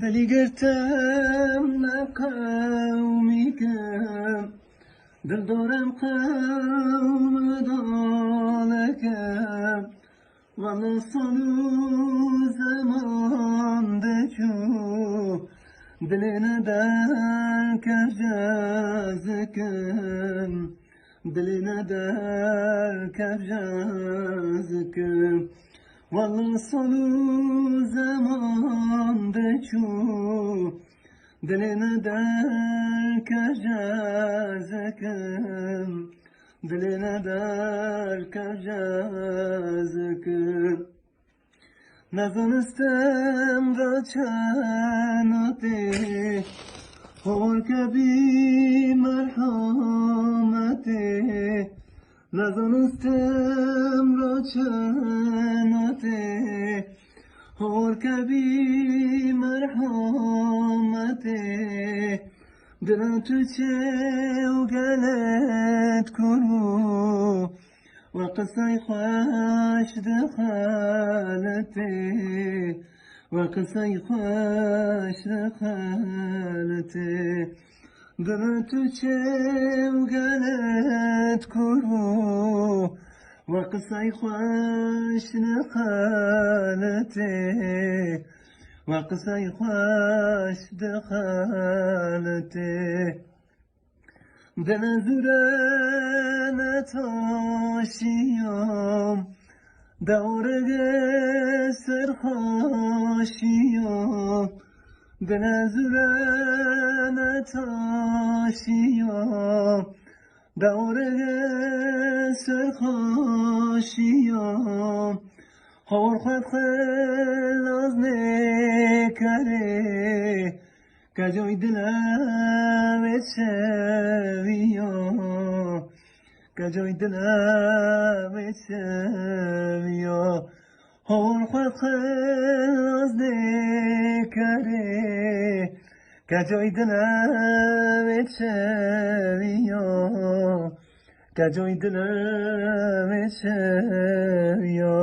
دلی گرتم قومی کم دل دارم قوم دالکم والا سالو زمان دچو دلنا در کفجازکم دلنا در کفجازکم Valla sonu zaman beçu Diline der kercazekim Diline der kercazekim Nazan istem da çenati Hor kebime نزانستم را چناته هر کبی مرحمته دلم تو چه و گلت کرو و قصه خوش دخلته و قصه خوش دخلته دلم تو چه و گلت و قصه خوش و قصه خوش دخلته دل زورن تاشیام دوره سرخاشیام دل زورن تاشیام دوره سرخاشیام هر خود خلاص نکره کجای دلم شویا کجای دلم شویا هر خود خلاص نکره کجای دلم شویا کجای دلم شویا